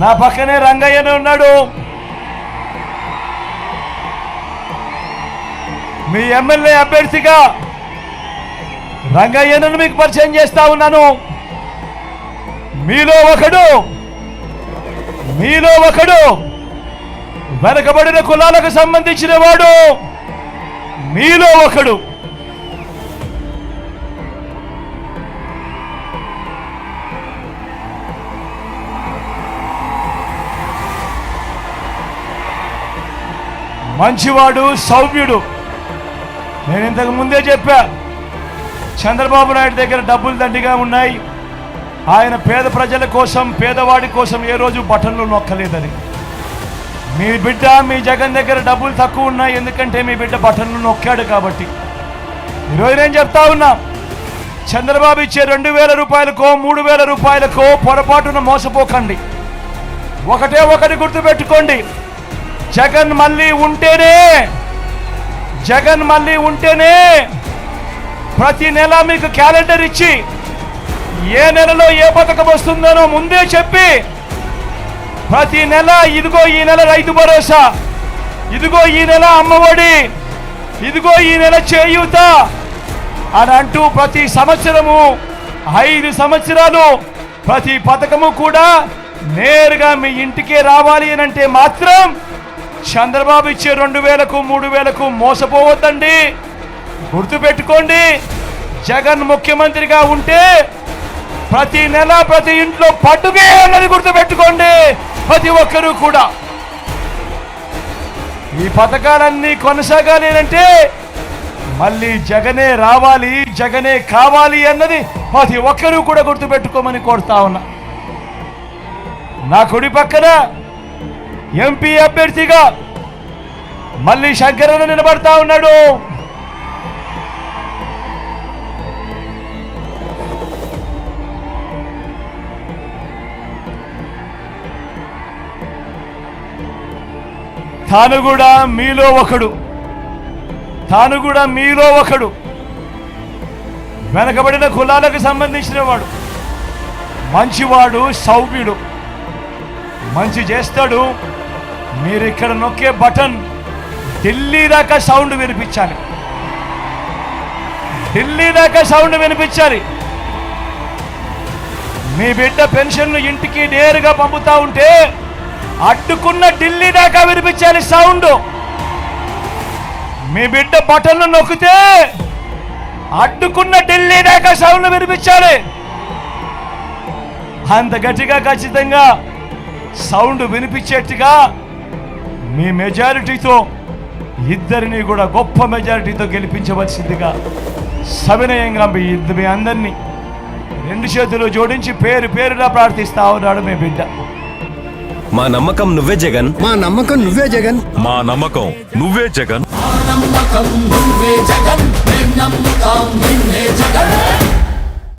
నా పక్కనే రంగయ్యనే ఉన్నాడు. మీ ఎమ్మెల్యే అభ్యర్థిగా రంగయ్యను మీకు పరిచయం చేస్తా ఉన్నాను. మీలో ఒకడు మీలో ఒకడు వెనకబడిన కులాలకు సంబంధించిన వాడు మీలో ఒకడు. మంచివాడు సౌమ్యుడు. నేను ఇంతకు ముందే చెప్పా చంద్రబాబు నాయుడు దగ్గర డబ్బులు దండిగా ఉన్నాయి. ఆయన పేద ప్రజల కోసం పేదవాడి కోసం ఏ రోజు బటన్లు నొక్కలేదని. మీ బిడ్డ మీ జగన్ దగ్గర డబ్బులు తక్కువ ఉన్నాయి ఎందుకంటే మీ బిడ్డ బటన్లు నొక్కాడు కాబట్టి. ఈరోజు నేను చెప్తా ఉన్నా చంద్రబాబు ఇచ్చే రెండు వేల రూపాయలకో మూడు వేల రూపాయలకో పొరపాటున మోసపోకండి. ఒకటే ఒకటి గుర్తుపెట్టుకోండి. జగన్ మళ్ళీ ఉంటేనే జగన్ మళ్ళీ ఉంటేనే ప్రతి నెల మీకు క్యాలెండర్ ఇచ్చి ఏ నెలలో ఏ పథకం వస్తుందనో ముందే చెప్పి ప్రతి నెల ఇదిగో ఈ నెల రైతు భరోసా ఇదిగో ఈ నెల అమ్మఒడి ఇదిగో ఈ నెల చేయూత అని అంటూ ప్రతి సంవత్సరము ఐదు సంవత్సరాలు ప్రతి పథకము కూడా నేరుగా మీ ఇంటికే రావాలి అని అంటే మాత్రం చంద్రబాబు ఇచ్చే రెండు వేలకు మూడు వేలకు మోసపోవద్దండి. గుర్తుపెట్టుకోండి జగన్ ముఖ్యమంత్రిగా ఉంటే ప్రతి నెల ప్రతి ఇంట్లో పండుగే అన్నది గుర్తుపెట్టుకోండి ప్రతి ఒక్కరూ కూడా. ఈ పథకాలన్నీ కొనసాగాలి అంటే మళ్ళీ జగనే రావాలి జగనే కావాలి అన్నది ప్రతి ఒక్కరూ కూడా గుర్తుపెట్టుకోమని కోరుతా ఉన్నా. నా కుడి పక్కన ఎంపీ అభ్యర్థిగా మళ్ళీ శంకరన్న నిలబడతా ఉన్నాడు. తాను కూడా మీలో ఒకడు. తాను కూడా మీలో ఒకడు. వెనకబడిన కులాలకు సంబంధించిన వాడు. మంచివాడు సౌమ్యుడు. మంచి చేస్తాడు. మీరు ఇక్కడ నొక్కే బటన్ ఢిల్లీ దాకా సౌండ్ వినిపించాలి. ఢిల్లీ దాకా సౌండ్ వినిపించాలి. మీ బిడ్డ పెన్షన్ ఇంటికి నేరుగా పంపుతా ఉంటే అడ్డుకున్న ఢిల్లీ దాకా వినిపించాలి సౌండ్. మీ బిడ్డ బటన్ను నొక్కితే అడ్డుకున్న ఢిల్లీ దాకా సౌండ్ వినిపించాలి. అంత గట్టిగా ఖచ్చితంగా సౌండ్ వినిపించేట్టుగా మీ మెజారిటీతో ఇద్దరిని కూడా గొప్ప మెజారిటీతో గెలిపించవలసిందిగా సవినయంగా మీ ఇద్దరు మీ అందరినీ రెండు చేతులు జోడించి పేరు పేరుగా ప్రార్థిస్తా ఉన్నాడు మీ బిడ్డ. మా నమ్మకం నువ్వే జగన్. మా నమ్మకం నువ్వే జగన్. మా నమ్మకం నువ్వే జగన్. నమ్మకం నువ్వే జగన్. మేం నమ్ముతాం నిన్నే జగన్.